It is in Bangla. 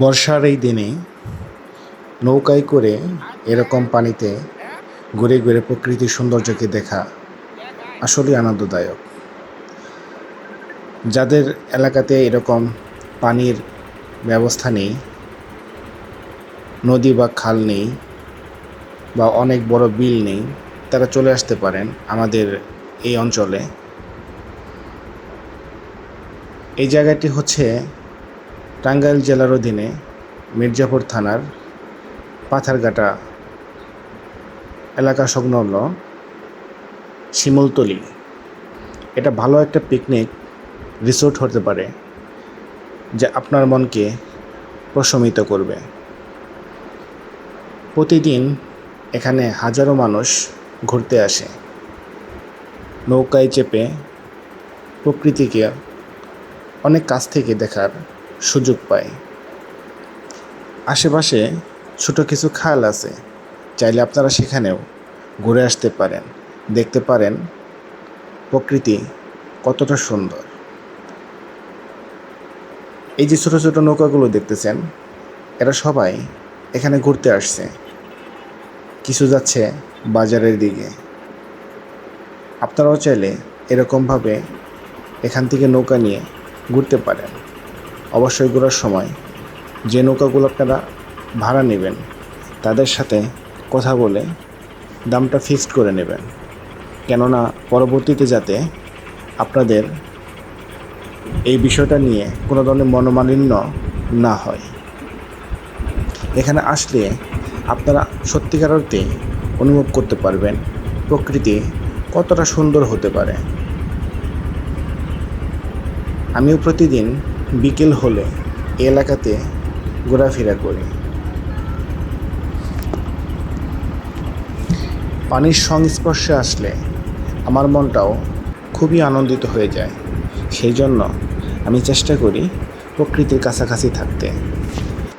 বর্ষার এই দিনে নৌকায় করে এরকম পানিতে ঘুরে ঘুরে প্রকৃতির সৌন্দর্যকে দেখা আসলেই আনন্দদায়ক। যাদের এলাকাতে এরকম পানির ব্যবস্থা নেই, নদী বা খাল নেই বা অনেক বড় বিল নেই, তারা চলে আসতে পারেন আমাদের এই অঞ্চলে। এই জায়গাটি হচ্ছে টাঙ্গাইল জেলার অধীনে মির্জাপুর থানার পাথারঘাটা এলাকা সংলগ্ন শিমুলতলি। এটা ভালো একটা পিকনিক রিসোর্ট হতে পারে, যা আপনার মনকে প্রশমিত করবে। প্রতিদিন এখানে হাজারো মানুষ ঘুরতে আসে। নৌকায় চেপে প্রকৃতিকে অনেক কাছ থেকে দেখার সুযোগ পায়। আশেপাশে ছোট কিছু খাল আছে, চাইলে আপনারা সেখানেও ঘুরে আসতে পারেন। দেখতে পারেন প্রকৃতি কতটা সুন্দর। এই যে ছোট ছোট নৌকাগুলো দেখতেছেন, এরা সবাই এখানে ঘুরতে আসছে। কিছু যাচ্ছে বাজারের দিকে। আপনারাও চাইলে এরকমভাবে এখান থেকে নৌকা নিয়ে ঘুরতে পারেন। অবশ্যই ঘোরার সময় যে নৌকাগুলো আপনারা ভাড়া নেবেন, তাদের সাথে কথা বলে দামটা ফিক্সড করে নেবেন। কেননা পরবর্তীতে যাতে আপনাদের এই বিষয়টা নিয়ে কোনো ধরনের মনোমালিন্য না হয়। এখানে আসলে আপনারা সত্যিকার অর্থে অনুভব করতে পারবেন প্রকৃতি কতটা সুন্দর হতে পারে। আমিও প্রতিদিন বিকেল হলে এলাকাতে ঘোরাফেরা করি। পানির সংস্পর্শে আসলে আমার মনটাও খুবই আনন্দিত হয়ে যায়। সেই জন্য আমি চেষ্টা করি প্রকৃতির কাছাকাছি থাকতে।